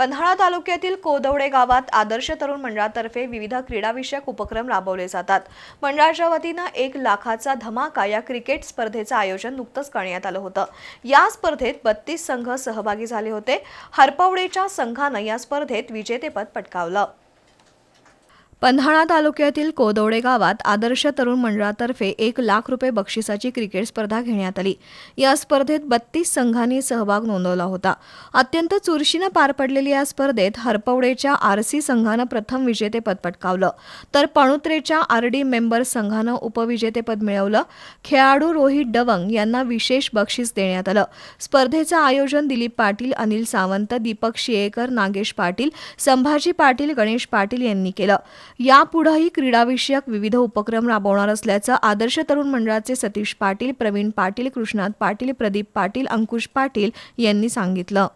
पन्हाळा तालुक्यातील कोदवडे गावात आदर्श तरुण मंडळातर्फे विविध क्रीडाविषयक उपक्रम राबवले जातात. मंडळाच्या वतीनं एक लाखाचा धमाका या क्रिकेट स्पर्धेचं आयोजन नुकतंच करण्यात आलं होतं. या स्पर्धेत बत्तीस संघ सहभागी झाले होते. हरपवडेच्या संघानं या स्पर्धेत विजेतेपद पटकावलं. पन्हाळा तालुक्यातील कोदवडे गावात आदर्श तरुण मंडळातर्फे एक लाख रुपये बक्षिसाची क्रिकेट स्पर्धा घेण्यात आली. या स्पर्धेत बत्तीस संघांनी सहभाग नोंदवला होता. अत्यंत चुरशीनं पार पडलेल्या या स्पर्धेत हरपवडेच्या आरसी संघानं प्रथम विजेतेपद पटकावलं. तर पणुत्रेच्या आरडी मेंबर संघानं उपविजेतेपद मिळवलं. खेळाडू रोहित डवंग यांना विशेष बक्षीस देण्यात आलं. स्पर्धेचं आयोजन दिलीप पाटील अनिल सावंत दीपक शियेकर नागेश पाटील संभाजी पाटील गणेश पाटील यांनी केलं. यापुढेही क्रीडाविषयक विविध उपक्रम राबवणार असल्याचं आदर्श तरुण मंडळाचे सतीश पाटील प्रवीण पाटील कृष्णात पाटील प्रदीप पाटील अंकुश पाटील यांनी सांगितलं.